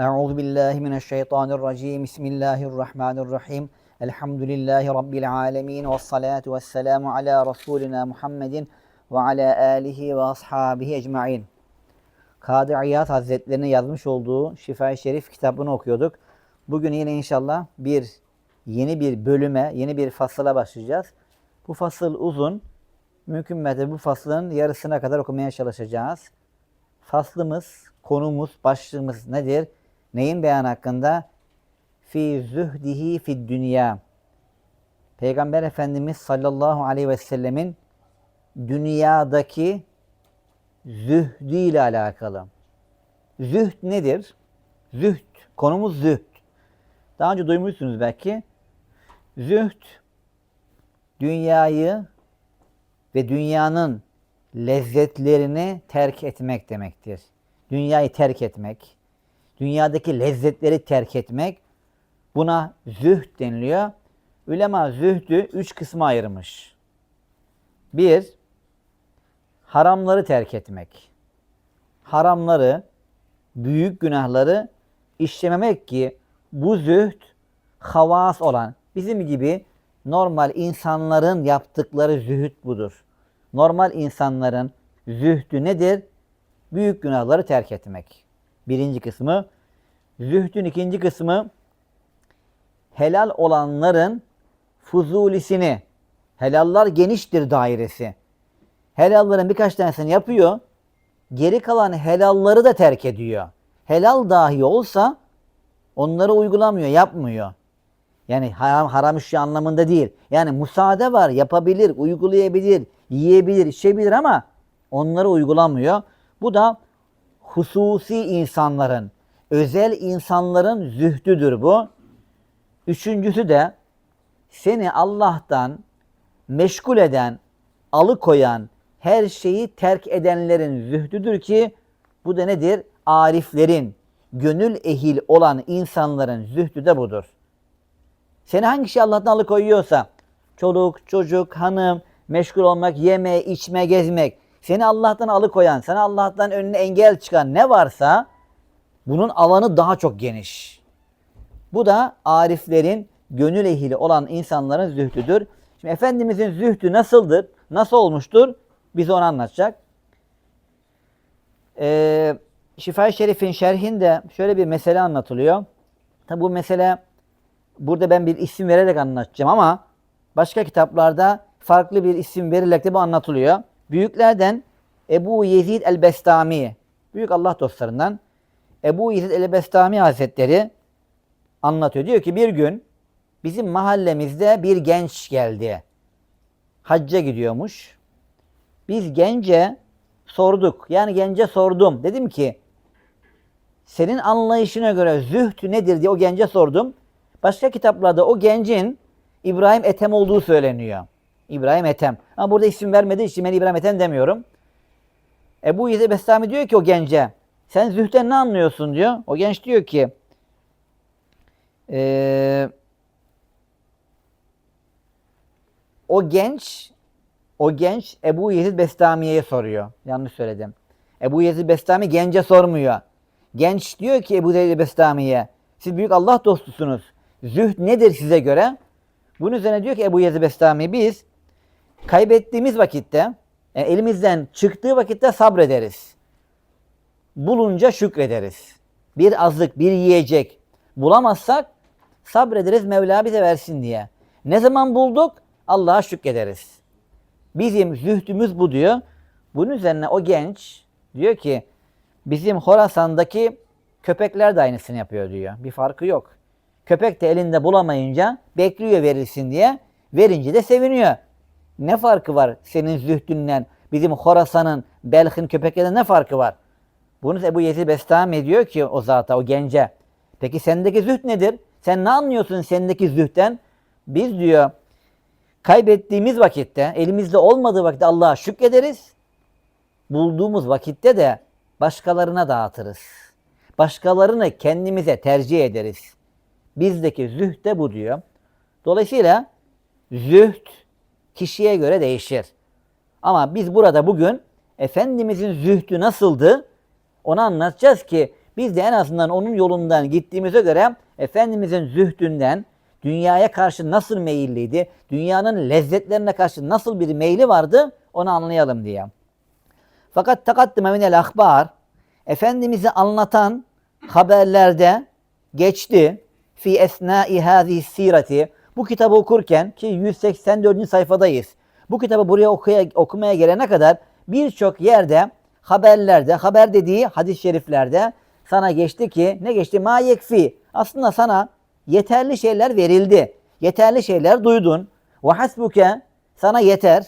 Euzu billahi mineşşeytanirracim. Bismillahirrahmanirrahim. Elhamdülillahi rabbil alamin ve salatu vesselamu ala rasulina Muhammedin ve ala alihi ve ashabihi ecmaîn. Kadı İyad Hazretlerinin yazmış olduğu Şifa-i Şerif kitabını okuyorduk. Bugün yine inşallah bir yeni bir bölüme, yeni bir fasıla başlayacağız. Bu fasıl uzun. Mümkün mertebe bu faslın yarısına kadar okumaya çalışacağız. Faslımız, konumuz, başlığımız nedir? Neyin beyan hakkında? Fi zühdihi fid dünya. Peygamber Efendimiz sallallahu aleyhi ve sellemin dünyadaki zühdü ile alakalı. Zühd nedir? Zühd, konumuz zühd. Daha önce duymuşsunuz belki. Zühd, dünyayı ve dünyanın lezzetlerini terk etmek demektir. Dünyayı terk etmek, dünyadaki lezzetleri terk etmek buna zühd deniliyor. Ülema zühdü üç kısma ayırmış. Bir, haramları terk etmek. Haramları, büyük günahları işlememek ki bu zühd havas olan, bizim gibi normal insanların yaptıkları zühd budur. Normal insanların zühdü nedir? Büyük günahları terk etmek. Birinci kısmı. Zühdün ikinci kısmı helal olanların fuzulisini, helallar geniştir dairesi. Helalların birkaç tanesini yapıyor, geri kalan helalları da terk ediyor. Helal dahi olsa onları uygulamıyor, yapmıyor. Yani haram, haram işi anlamında değil. Yani müsaade var, yapabilir, uygulayabilir, yiyebilir, içebilir ama onları uygulamıyor. Bu da hususi insanların, özel insanların zühdüdür bu. Üçüncüsü de seni Allah'tan meşgul eden, alıkoyan, her şeyi terk edenlerin zühdüdür ki bu da nedir? Ariflerin, gönül ehil olan insanların zühdü de budur. Seni hangi şey Allah'tan alıkoyuyorsa, çoluk, çocuk, hanım, meşgul olmak, yeme, içme, gezmek, seni Allah'tan alıkoyan, sana Allah'tan önüne engel çıkan ne varsa bunun alanı daha çok geniş. Bu da ariflerin, gönül ehli olan insanların zühdüdür. Şimdi Efendimizin zühdü nasıldır? Nasıl olmuştur? Bize onu anlatacak. Ee, Şifa-i Şerif'in şerhinde şöyle bir mesele anlatılıyor. Tabi bu mesele burada ben bir isim vererek anlatacağım ama başka kitaplarda farklı bir isim verilerek de bu anlatılıyor. Büyüklerden Ebu Yezid el-Bestami, büyük Allah dostlarından Ebu Yezid el-Bestami Hazretleri anlatıyor. Diyor ki bir gün bizim mahallemizde bir genç geldi. Hacca gidiyormuş. Biz gence sorduk. Yani gence sordum. Dedim ki senin anlayışına göre zühdü nedir diye o gence sordum. Başka kitaplarda o gencin İbrahim Ethem olduğu söyleniyor. İbrahim Ethem. Ama burada isim vermediği için ben İbrahim Ethem demiyorum. Ebu Yezid Bestami diyor ki o gence sen zühten ne anlıyorsun diyor. O genç diyor ki ee, o genç o genç Ebu Yezid Bestami'ye soruyor. Yanlış söyledim. Ebu Yezid Bestami gence sormuyor. Genç diyor ki Ebu Yezid Bestami'ye siz büyük Allah dostusunuz. Zühd nedir size göre? Bunun üzerine diyor ki Ebu Yezid Bestami biz kaybettiğimiz vakitte yani elimizden çıktığı vakitte sabrederiz. Bulunca şükrederiz. Bir azlık, bir yiyecek bulamazsak sabrederiz Mevla bize versin diye. Ne zaman bulduk? Allah'a şükrederiz. Bizim zühdümüz bu diyor. Bunun üzerine o genç diyor ki bizim Horasan'daki köpekler de aynısını yapıyor diyor. Bir farkı yok. Köpek de elinde bulamayınca bekliyor verilsin diye. Verince de seviniyor. Ne farkı var senin zühdünden bizim Horasan'ın, Belh'in köpeklerden ne farkı var? Bunu Ebu Yezid Bestami diyor ki o zata, o gence. Peki sendeki zühd nedir? Sen ne anlıyorsun sendeki zühden? Biz diyor kaybettiğimiz vakitte, elimizde olmadığı vakitte Allah'a şükrederiz. Bulduğumuz vakitte de başkalarına dağıtırız. Başkalarını kendimize tercih ederiz. Bizdeki zühd de bu diyor. Dolayısıyla zühd kişiye göre değişir. Ama biz burada bugün Efendimizin zühdü nasıldı onu anlatacağız ki Biz de en azından onun yolundan gittiğimize göre Efendimizin zühdünden dünyaya karşı nasıl meyilliydi, dünyanın lezzetlerine karşı nasıl bir meyli vardı onu anlayalım diye. Fakat takaddime minel ahbar Efendimiz'i anlatan haberlerde geçti fi esnai hazi sireti bu kitabı okurken ki 184. sayfadayız. Bu kitabı buraya okuya, okumaya gelene kadar birçok yerde haberlerde, haber dediği hadis-i şeriflerde sana geçti ki ne geçti? Ma yekfi. Aslında sana yeterli şeyler verildi. Yeterli şeyler duydun. Ve hasbuke sana yeter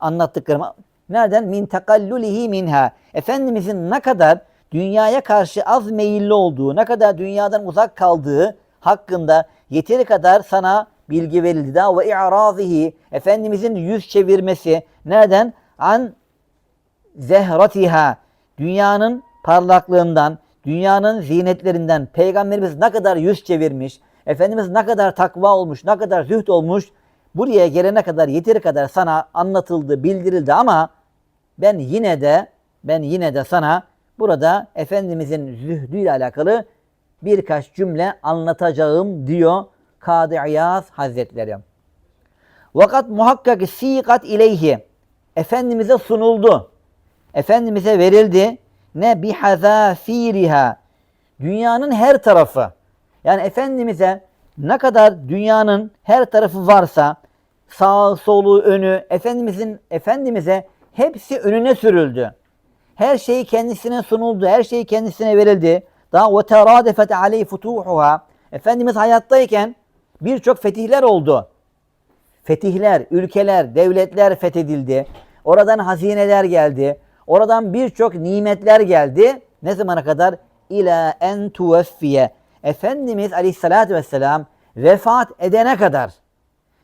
anlattıklarım. Nereden? Min takallulihi minha. Efendimizin ne kadar dünyaya karşı az meyilli olduğu, ne kadar dünyadan uzak kaldığı hakkında yeteri kadar sana bilgi verildi. Daha ve i'razihi. Efendimizin yüz çevirmesi. Nereden? An zehratiha. Dünyanın parlaklığından, dünyanın zinetlerinden Peygamberimiz ne kadar yüz çevirmiş, Efendimiz ne kadar takva olmuş, ne kadar zühd olmuş, buraya gelene kadar yeteri kadar sana anlatıldı, bildirildi ama ben yine de ben yine de sana burada Efendimizin zühdüyle alakalı birkaç cümle anlatacağım diyor Kadı İyaz Hazretleri. Vakat muhakkak sikat ileyhi. Efendimiz'e sunuldu. Efendimiz'e verildi. Ne bihazafiriha. Dünyanın her tarafı. Yani Efendimiz'e ne kadar dünyanın her tarafı varsa sağ solu önü Efendimiz'in Efendimiz'e hepsi önüne sürüldü. Her şey kendisine sunuldu. Her şey kendisine verildi. Daha ve teradefet aleyh futuhuha. Efendimiz hayattayken birçok fetihler oldu. Fetihler, ülkeler, devletler fethedildi. Oradan hazineler geldi. Oradan birçok nimetler geldi. Ne zamana kadar? İlâ en tuveffiye. Efendimiz aleyhissalatü vesselam vefat edene kadar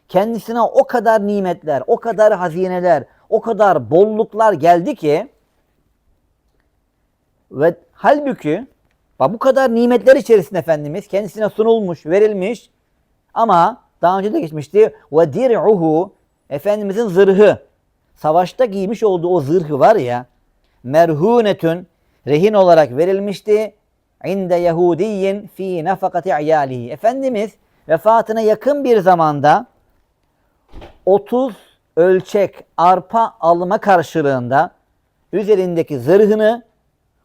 kendisine o kadar nimetler, o kadar hazineler, o kadar bolluklar geldi ki ve halbuki bak bu kadar nimetler içerisinde Efendimiz kendisine sunulmuş, verilmiş ama daha önce de geçmişti. Ve dir'uhu Efendimizin zırhı. Savaşta giymiş olduğu o zırhı var ya merhunetün rehin olarak verilmişti. İnde Yahudiyin fi nafakati iyalihi. Efendimiz vefatına yakın bir zamanda 30 ölçek arpa alma karşılığında üzerindeki zırhını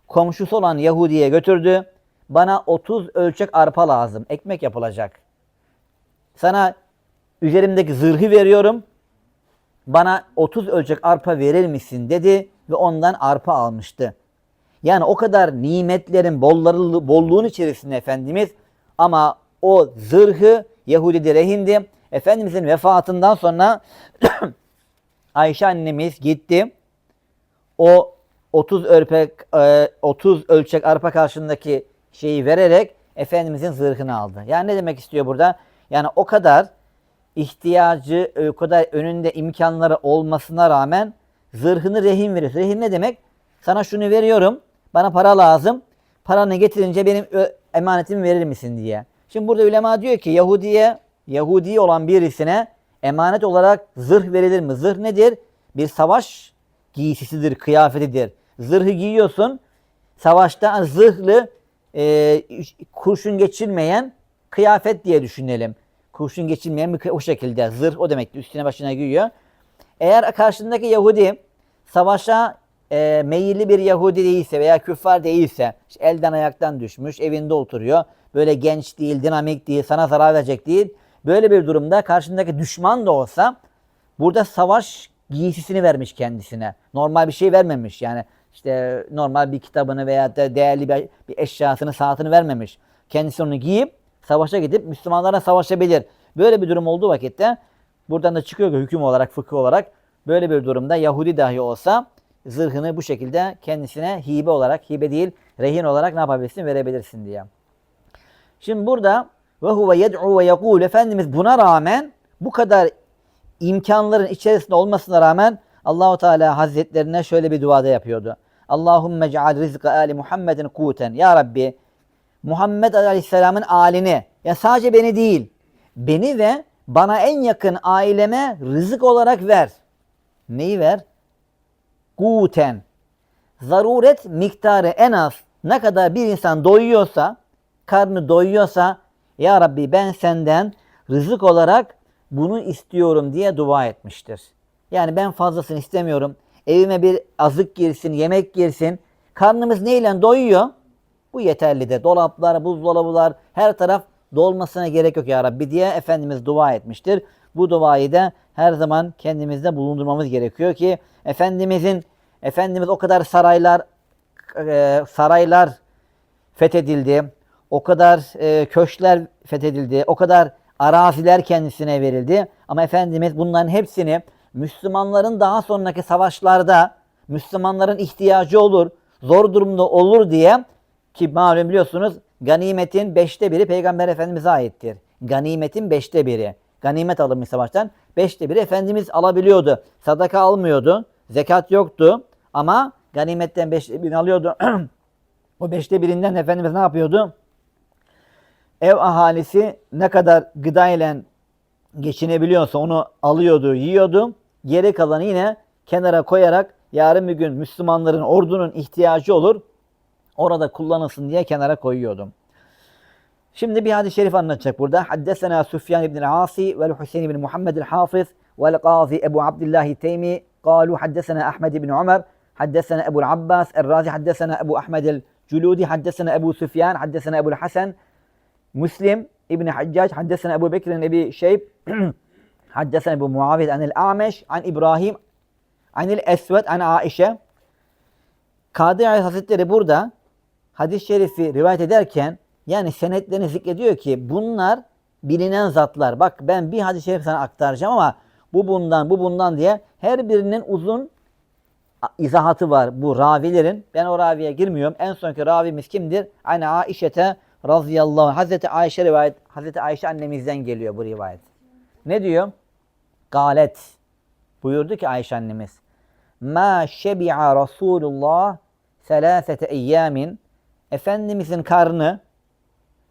komşusu olan Yahudi'ye götürdü. Bana 30 ölçek arpa lazım. Ekmek yapılacak. Sana üzerimdeki zırhı veriyorum. Bana 30 ölçek arpa verir misin dedi ve ondan arpa almıştı. Yani o kadar nimetlerin bolları, bolluğun içerisinde Efendimiz ama o zırhı Yahudi rehindi. Efendimizin vefatından sonra Ayşe annemiz gitti. O 30 örpek 30 ölçek arpa karşındaki şeyi vererek Efendimizin zırhını aldı. Yani ne demek istiyor burada? Yani o kadar ihtiyacı, o kadar önünde imkanları olmasına rağmen zırhını rehin veriyor. Rehin ne demek? Sana şunu veriyorum, bana para lazım. Paranı getirince benim emanetimi verir misin diye. Şimdi burada ulema diyor ki Yahudiye, Yahudi olan birisine emanet olarak zırh verilir mi? Zırh nedir? Bir savaş giysisidir, kıyafetidir. Zırhı giyiyorsun, savaşta zırhlı, e, kurşun geçirmeyen kıyafet diye düşünelim. Kurşun geçirmeyen bir o şekilde zırh o demek üstüne başına giyiyor. Eğer karşındaki Yahudi savaşa e, meyilli bir Yahudi değilse veya küffar değilse işte elden ayaktan düşmüş evinde oturuyor. Böyle genç değil, dinamik değil, sana zarar verecek değil. Böyle bir durumda karşındaki düşman da olsa burada savaş giysisini vermiş kendisine. Normal bir şey vermemiş. Yani işte normal bir kitabını veya da değerli bir, bir eşyasını, saatini vermemiş. Kendisi onu giyip savaşa gidip Müslümanlara savaşabilir. Böyle bir durum olduğu vakitte buradan da çıkıyor ki hüküm olarak, fıkıh olarak böyle bir durumda Yahudi dahi olsa zırhını bu şekilde kendisine hibe olarak, hibe değil, rehin olarak ne yapabilirsin? Verebilirsin diye. Şimdi burada ve huve yed'u ve yekul Efendimiz buna rağmen bu kadar imkanların içerisinde olmasına rağmen Allahu Teala Hazretlerine şöyle bir duada yapıyordu. Allahumme ceal rizqa ali Muhammedin kuten. Ya Rabbi Muhammed Aleyhisselam'ın alini ya sadece beni değil beni ve bana en yakın aileme rızık olarak ver. Neyi ver? Kuten. Zaruret miktarı en az Ne kadar bir insan doyuyorsa, karnı doyuyorsa ya Rabbi ben senden rızık olarak bunu istiyorum diye dua etmiştir. Yani ben fazlasını istemiyorum. Evime bir azık girsin, yemek girsin. Karnımız neyle doyuyor? Bu yeterlidir. Dolaplar, buzdolabılar, her taraf dolmasına gerek yok ya Rabbi diye Efendimiz dua etmiştir. Bu duayı da her zaman kendimizde bulundurmamız gerekiyor ki Efendimizin Efendimiz o kadar saraylar e, saraylar fethedildi. O kadar e, köşkler fethedildi. O kadar araziler kendisine verildi. Ama Efendimiz bunların hepsini Müslümanların daha sonraki savaşlarda Müslümanların ihtiyacı olur, zor durumda olur diye ki malum biliyorsunuz ganimetin beşte biri Peygamber Efendimiz'e aittir. Ganimetin beşte biri. Ganimet alınmış savaştan beşte biri Efendimiz alabiliyordu. Sadaka almıyordu. Zekat yoktu. Ama ganimetten beşte birini alıyordu. o beşte birinden Efendimiz ne yapıyordu? Ev ahalisi ne kadar gıda ile geçinebiliyorsa onu alıyordu, yiyordu. Geri kalanı yine kenara koyarak yarın bir gün Müslümanların ordunun ihtiyacı olur. Orada kullanılsın diye kenara koyuyordum. Şimdi bir hadis-i şerif anlatacak burada. Haddesena Süfyan ibn Asi ve Hüseyin ibn Muhammed el-Hafız ve Gazi Ebu Teymi قالوا حدثنا أحمد بن عمر حدثنا أبو العباس الرازي حدثنا أبو أحمد الجلودي حدثنا أبو سفيان حدثنا أبو الحسن مسلم ابن حجاج حدثنا أبو بكر أبي شيب حدثنا أبو معاوية عن الأعمش عن إبراهيم عن الأسود عن عائشة Ayet Hazretleri burada hadis-i şerifi rivayet ederken yani senetlerini zikrediyor ki bunlar bilinen zatlar. Bak ben bir hadis-i şerif sana aktaracağım ama bu bundan bu bundan diye her birinin uzun izahatı var bu ravilerin. Ben o raviye girmiyorum. En sonki ravimiz kimdir? Aynı Aişete radıyallahu anh. Hazreti Ayşe rivayet, Hazreti Ayşe annemizden geliyor bu rivayet. Ne diyor? Galet. Buyurdu ki Ayşe annemiz. Ma şebi'a Resulullah selasete eyyamin. Efendimizin karnı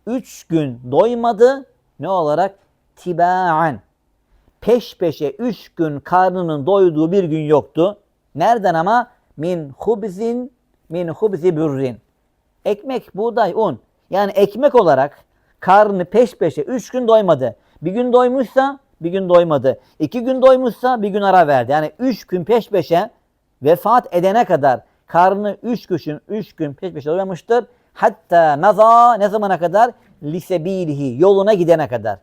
üç gün doymadı. Ne olarak? Tiba'an. Peş peşe üç gün karnının doyduğu bir gün yoktu. Nereden ama? Min hubzin min hubzi bürrin. Ekmek, buğday, un. Yani ekmek olarak karnı peş peşe üç gün doymadı. Bir gün doymuşsa bir gün doymadı. İki gün doymuşsa bir gün ara verdi. Yani üç gün peş peşe vefat edene kadar karnı üç gün, üç gün peş peşe doymamıştır. Hatta naza ne zamana kadar? Lisebilihi yoluna gidene kadar.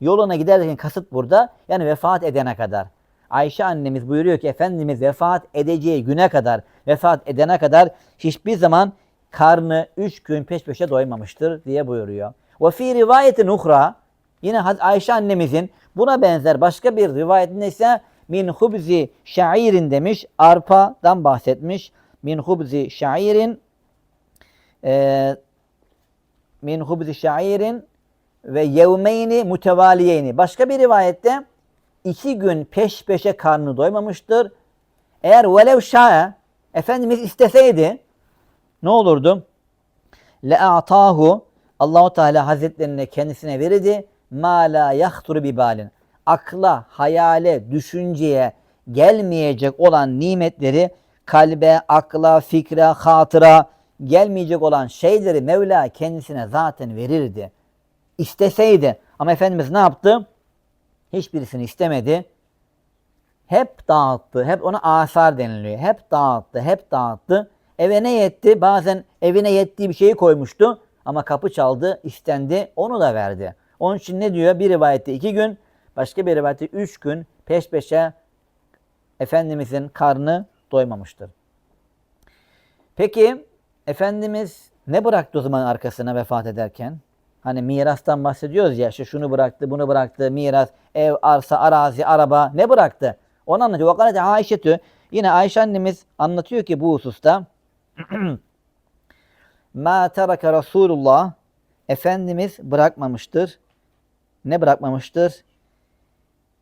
Yoluna giderken kasıt burada yani vefat edene kadar. Ayşe annemiz buyuruyor ki Efendimiz vefat edeceği güne kadar, vefat edene kadar hiçbir zaman karnı üç gün peş peşe doymamıştır diye buyuruyor. Ve fi rivayetin uhra yine Ayşe annemizin buna benzer başka bir rivayetinde ise min hubzi şairin demiş. Arpadan bahsetmiş. Min hubzi şairin e, min hubzi şairin ve yevmeyni mutevaliyeyni. Başka bir rivayette iki gün peş peşe karnı doymamıştır. Eğer velev şa'e Efendimiz isteseydi ne olurdu? Le'atahu Allahu Teala Hazretlerine kendisine verirdi. Ma la yahturu bi balin. Akla, hayale, düşünceye gelmeyecek olan nimetleri kalbe, akla, fikre, hatıra gelmeyecek olan şeyleri Mevla kendisine zaten verirdi. İsteseydi ama Efendimiz ne yaptı? Hiçbirisini istemedi. Hep dağıttı. Hep ona asar deniliyor. Hep dağıttı. Hep dağıttı. Eve ne yetti? Bazen evine yettiği bir şeyi koymuştu. Ama kapı çaldı, istendi. Onu da verdi. Onun için ne diyor? Bir rivayette iki gün, başka bir rivayette üç gün peş peşe Efendimizin karnı doymamıştır. Peki Efendimiz ne bıraktı o zaman arkasına vefat ederken? Hani mirastan bahsediyoruz ya işte şunu bıraktı, bunu bıraktı, miras, ev, arsa, arazi, araba ne bıraktı? Onu anlatıyor. Vakalete Ayşetü yine Ayşe annemiz anlatıyor ki bu hususta Ma teraka Resulullah Efendimiz bırakmamıştır. Ne bırakmamıştır?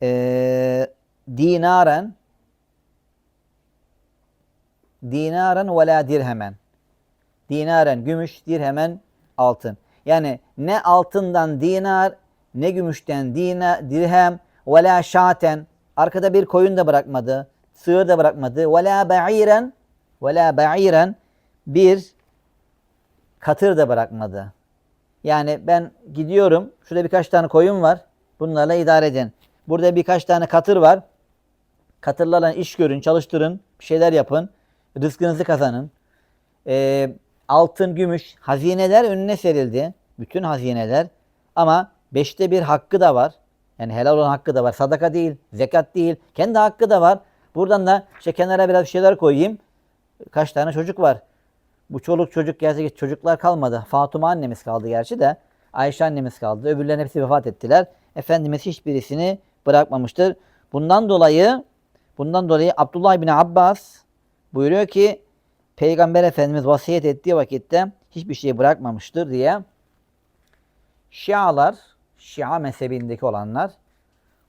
Ee, dinaren dinaren ve la dirhemen. Dinaren gümüş, dirhemen altın. Yani ne altından dinar, ne gümüşten dina, dirhem, ve la şaten. Arkada bir koyun da bırakmadı. Sığır da bırakmadı. Ve la ba'iren, ve la ba'iren bir katır da bırakmadı. Yani ben gidiyorum, şurada birkaç tane koyun var, bunlarla idare edin. Burada birkaç tane katır var, katırlarla iş görün, çalıştırın, bir şeyler yapın, rızkınızı kazanın. Ee, altın, gümüş, hazineler önüne serildi. Bütün hazineler. Ama beşte bir hakkı da var. Yani helal olan hakkı da var. Sadaka değil, zekat değil. Kendi hakkı da var. Buradan da işte kenara biraz şeyler koyayım. Kaç tane çocuk var. Bu çoluk çocuk gerçi çocuklar kalmadı. Fatıma annemiz kaldı gerçi de. Ayşe annemiz kaldı. Öbürlerin hepsi vefat ettiler. Efendimiz hiçbirisini bırakmamıştır. Bundan dolayı bundan dolayı Abdullah bin Abbas buyuruyor ki Peygamber Efendimiz vasiyet ettiği vakitte hiçbir şey bırakmamıştır diye Şialar, Şia mezhebindeki olanlar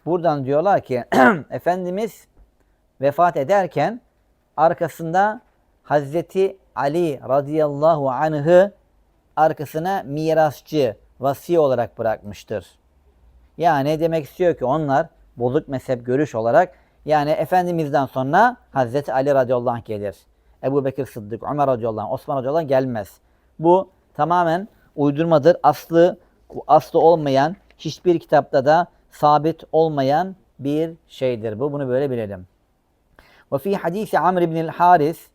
buradan diyorlar ki Efendimiz vefat ederken arkasında Hazreti Ali radıyallahu anh'ı arkasına mirasçı, vasi olarak bırakmıştır. Yani demek istiyor ki onlar bozuk mezhep görüş olarak yani Efendimiz'den sonra Hazreti Ali radıyallahu anh gelir. Ebu Bekir Sıddık, Ömer radıyallahu anh, Osman radıyallahu anh gelmez. Bu tamamen uydurmadır. Aslı aslı olmayan, hiçbir kitapta da sabit olmayan bir şeydir bu. Bunu böyle bilelim. Ve fi hadisi Amr ibn Haris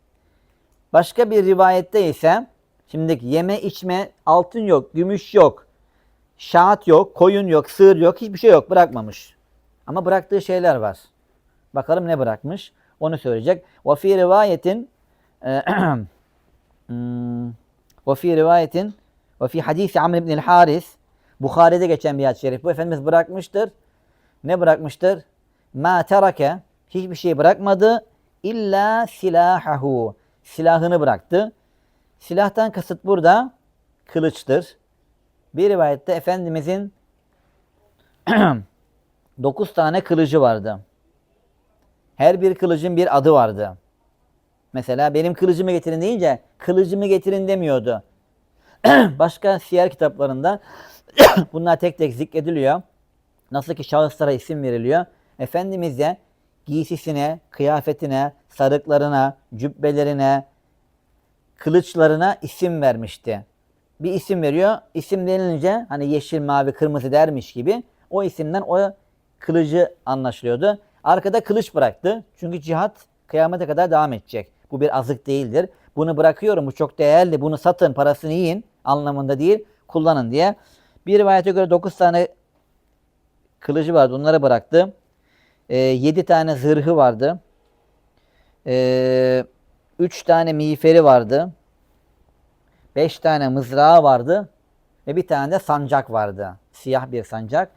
başka bir rivayette ise şimdi yeme içme altın yok, gümüş yok, şahat yok, koyun yok, sığır yok, hiçbir şey yok bırakmamış. Ama bıraktığı şeyler var. Bakalım ne bırakmış? Onu söyleyecek. Ve fi rivayetin ve fi rivayetin ve fi hadisi Amr ibn Haris Bukhari'de geçen bir hadis-i şerif. Bu Efendimiz bırakmıştır. Ne bırakmıştır? Ma terake hiçbir şey bırakmadı illa silahahu. Silahını bıraktı. Silahtan kasıt burada kılıçtır. Bir rivayette Efendimizin dokuz tane kılıcı vardı. Her bir kılıcın bir adı vardı. Mesela benim kılıcımı getirin deyince kılıcımı getirin demiyordu. Başka siyer kitaplarında bunlar tek tek zikrediliyor. Nasıl ki şahıslara isim veriliyor. Efendimiz de giysisine, kıyafetine, sarıklarına, cübbelerine, kılıçlarına isim vermişti. Bir isim veriyor. İsim denilince hani yeşil, mavi, kırmızı dermiş gibi o isimden o kılıcı anlaşılıyordu. Arkada kılıç bıraktı. Çünkü cihat kıyamete kadar devam edecek. Bu bir azık değildir. Bunu bırakıyorum, bu çok değerli, bunu satın, parasını yiyin anlamında değil, kullanın diye. Bir rivayete göre 9 tane kılıcı vardı, onları bıraktı. E, 7 tane zırhı vardı. 3 e, tane miğferi vardı. 5 tane mızrağı vardı. Ve bir tane de sancak vardı. Siyah bir sancak.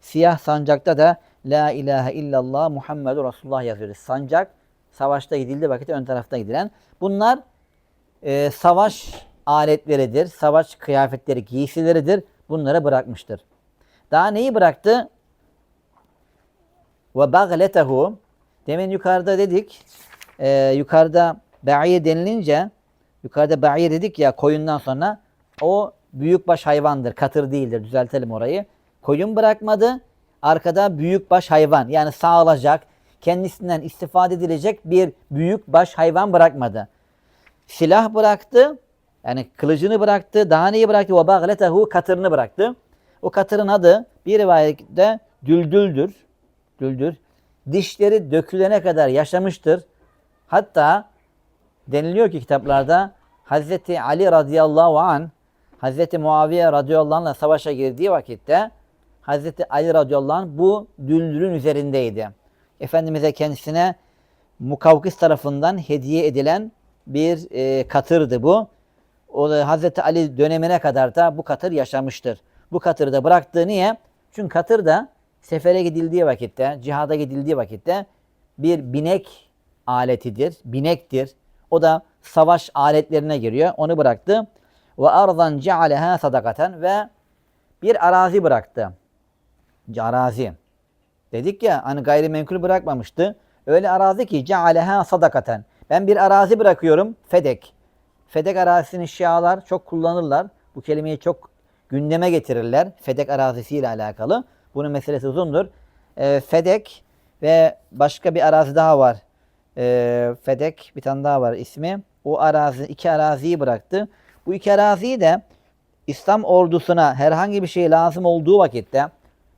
Siyah sancakta da La ilahe illallah Muhammedur Resulullah yazıyoruz. Sancak savaşta gidildi vakit ön tarafta gidilen. Bunlar e, savaş aletleridir. Savaş kıyafetleri, giysileridir. Bunları bırakmıştır. Daha neyi bıraktı? Ve bagletehu Demin yukarıda dedik. E, yukarıda ba'iye denilince yukarıda ba'iye dedik ya koyundan sonra o büyükbaş hayvandır. Katır değildir. Düzeltelim orayı. Koyun bırakmadı. Arkada büyükbaş hayvan yani sağılacak, kendisinden istifade edilecek bir büyükbaş hayvan bırakmadı. Silah bıraktı. Yani kılıcını bıraktı. Daha neyi bıraktı? Ve bagletehu katırını bıraktı. O katırın adı bir rivayette düldüldür. Düldür. Dişleri dökülene kadar yaşamıştır. Hatta deniliyor ki kitaplarda Hazreti Ali radıyallahu an Hazreti Muaviye radıyallahu anh'la savaşa girdiği vakitte Hazreti Ali radıyallahu anh bu düldülün üzerindeydi. Efendimiz'e kendisine Mukavkis tarafından hediye edilen bir e, katırdı bu. O da Hazreti Ali dönemine kadar da bu katır yaşamıştır. Bu katırı da bıraktı. Niye? Çünkü katır da sefere gidildiği vakitte, cihada gidildiği vakitte bir binek aletidir, binektir. O da savaş aletlerine giriyor. Onu bıraktı. Ve arzan cealeha sadakaten ve bir arazi bıraktı arazi. Dedik ya hani gayrimenkul bırakmamıştı. Öyle arazi ki cealeha sadakaten. Ben bir arazi bırakıyorum. Fedek. Fedek arazisini şialar çok kullanırlar. Bu kelimeyi çok gündeme getirirler. Fedek arazisiyle alakalı. Bunun meselesi uzundur. E, Fedek ve başka bir arazi daha var. E, Fedek bir tane daha var ismi. O arazi, iki araziyi bıraktı. Bu iki araziyi de İslam ordusuna herhangi bir şey lazım olduğu vakitte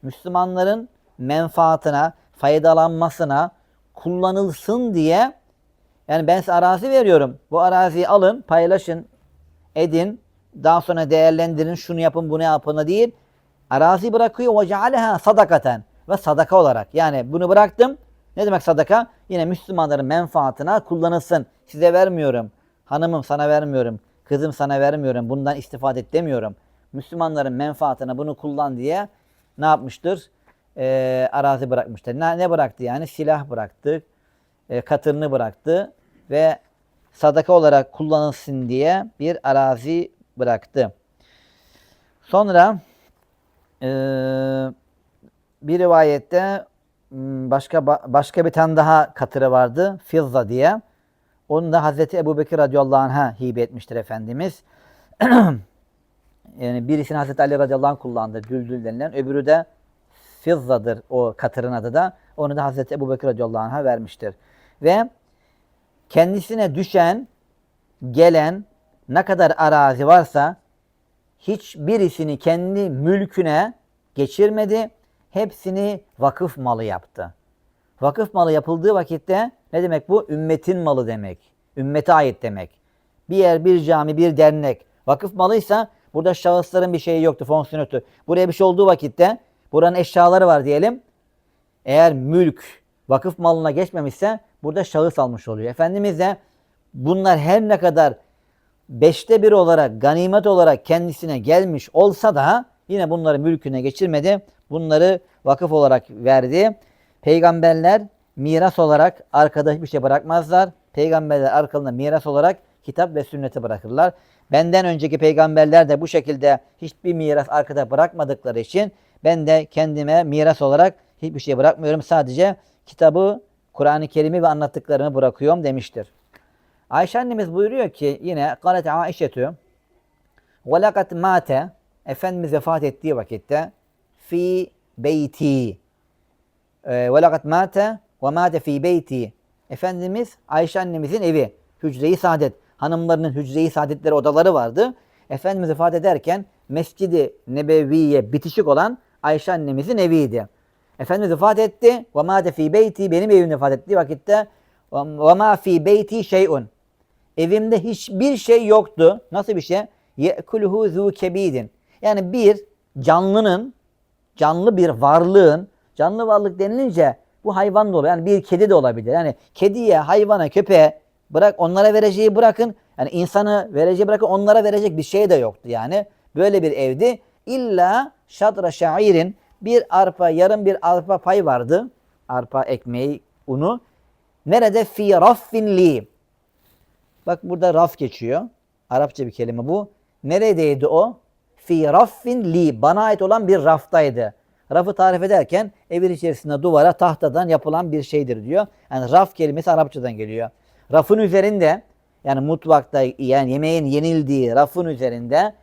Müslümanların menfaatine, faydalanmasına kullanılsın diye yani ben size arazi veriyorum. Bu araziyi alın, paylaşın, edin. Daha sonra değerlendirin, şunu yapın, bunu yapın değil. Arazi bırakıyor cealeha sadakaten ve sadaka olarak. Yani bunu bıraktım. Ne demek sadaka? Yine Müslümanların menfaatine kullanılsın. Size vermiyorum. Hanımım sana vermiyorum. Kızım sana vermiyorum. Bundan istifade et demiyorum. Müslümanların menfaatine bunu kullan diye ne yapmıştır? Ee, arazi bırakmıştır. Ne, ne bıraktı yani? Silah bıraktı. E, katırını bıraktı. Ve sadaka olarak kullanılsın diye bir arazi bıraktı. Sonra eee bir rivayette m, başka ba- başka bir tane daha katırı vardı. Fizza diye. Onu da Hazreti Ebu Bekir radıyallahu anh'a hibe etmiştir Efendimiz. yani birisini Hazreti Ali radıyallahu anh kullandı. Düldül denilen. Öbürü de Fizza'dır o katırın adı da. Onu da Hazreti Ebu Bekir radıyallahu anh'a vermiştir. Ve kendisine düşen, gelen ne kadar arazi varsa hiçbirisini kendi mülküne geçirmedi. Hepsini vakıf malı yaptı. Vakıf malı yapıldığı vakitte ne demek bu? Ümmetin malı demek. Ümmete ait demek. Bir yer, bir cami, bir dernek vakıf malıysa burada şahısların bir şeyi yoktu, fonksiyonu yoktu. Buraya bir şey olduğu vakitte buranın eşyaları var diyelim. Eğer mülk vakıf malına geçmemişse burada şahıs almış oluyor. Efendimiz de bunlar her ne kadar beşte bir olarak ganimet olarak kendisine gelmiş olsa da yine bunları mülküne geçirmedi. Bunları vakıf olarak verdi. Peygamberler miras olarak arkada hiçbir şey bırakmazlar. Peygamberler arkalarında miras olarak kitap ve sünneti bırakırlar. Benden önceki peygamberler de bu şekilde hiçbir miras arkada bırakmadıkları için ben de kendime miras olarak hiçbir şey bırakmıyorum. Sadece kitabı, Kur'an-ı Kerim'i ve anlattıklarımı bırakıyorum demiştir. Ayşe annemiz buyuruyor ki yine Galet Aişetü ve lakat mate Efendimiz vefat ettiği vakitte fi beyti ve lakat mate ve mate fi beyti Efendimiz Ayşe annemizin evi hücre-i saadet hanımlarının hücre-i saadetleri odaları vardı. Efendimiz vefat ederken Mescid-i Nebevi'ye bitişik olan Ayşe annemizin eviydi. Efendimiz vefat etti. Ve mâde fî beyti benim evimde vefat ettiği vakitte ve mâ fî beyti şey'un. Evimde hiçbir şey yoktu. Nasıl bir şey? Ye'kuluhu zû kebidin. Yani bir canlının, canlı bir varlığın, canlı varlık denilince bu hayvan da olur. Yani bir kedi de olabilir. Yani kediye, hayvana, köpeğe bırak onlara vereceği bırakın. Yani insanı vereceği bırakın onlara verecek bir şey de yoktu yani. Böyle bir evdi. İlla şadra şairin bir arpa, yarım bir arpa pay vardı. Arpa ekmeği, unu. Nerede? Fi raffin li. Bak burada raf geçiyor. Arapça bir kelime bu. Neredeydi o? Fi raffin li. Bana ait olan bir raftaydı. Rafı tarif ederken evin içerisinde duvara tahtadan yapılan bir şeydir diyor. Yani raf kelimesi Arapçadan geliyor. Rafın üzerinde yani mutfakta yani yemeğin yenildiği rafın üzerinde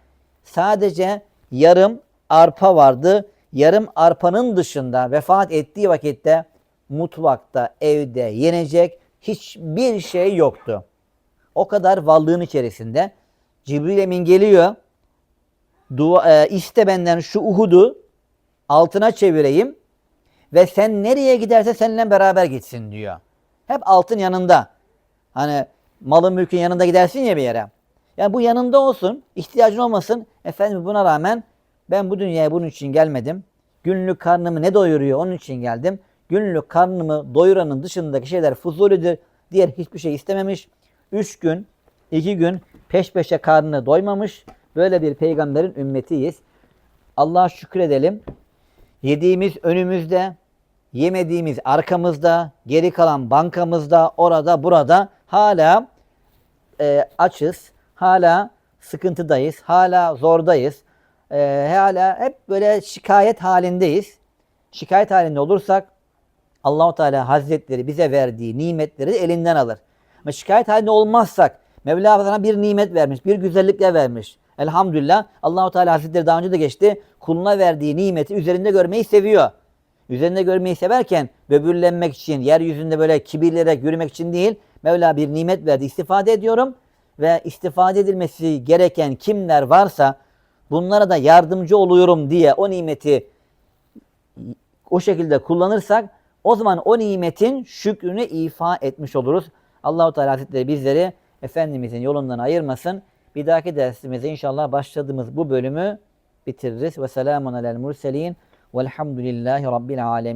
sadece yarım arpa vardı. Yarım arpanın dışında vefat ettiği vakitte mutfakta, evde yenecek hiçbir şey yoktu. O kadar varlığın içerisinde Cibril Emin geliyor. Dua, e, iste benden şu Uhud'u altına çevireyim ve sen nereye giderse seninle beraber gitsin diyor. Hep altın yanında. Hani malın mülkün yanında gidersin ya bir yere. Yani bu yanında olsun, ihtiyacın olmasın. Efendim buna rağmen ben bu dünyaya bunun için gelmedim. Günlük karnımı ne doyuruyor onun için geldim. Günlük karnımı doyuranın dışındaki şeyler fuzulidir. Diğer hiçbir şey istememiş. Üç gün, iki gün peş peşe karnını doymamış. Böyle bir peygamberin ümmetiyiz. Allah'a şükredelim. Yediğimiz önümüzde, yemediğimiz arkamızda, geri kalan bankamızda, orada, burada hala e, açız, hala sıkıntıdayız, hala zordayız, e, hala hep böyle şikayet halindeyiz. Şikayet halinde olursak Allahu Teala Hazretleri bize verdiği nimetleri elinden alır. Ama şikayet halinde olmazsak Mevla sana bir nimet vermiş, bir güzellikle vermiş. Elhamdülillah Allahu Teala Hazretleri daha önce de geçti. Kuluna verdiği nimeti üzerinde görmeyi seviyor. Üzerinde görmeyi severken böbürlenmek için, yeryüzünde böyle kibirlere yürümek için değil, Mevla bir nimet verdi, istifade ediyorum ve istifade edilmesi gereken kimler varsa bunlara da yardımcı oluyorum diye o nimeti o şekilde kullanırsak o zaman o nimetin şükrünü ifa etmiş oluruz. Allahu Teala Hazretleri bizleri Efendimizin yolundan ayırmasın. Bir dahaki dersimizde inşallah başladığımız bu bölümü bitiririz. Ve selamun alel murselin velhamdülillahi rabbil alemin.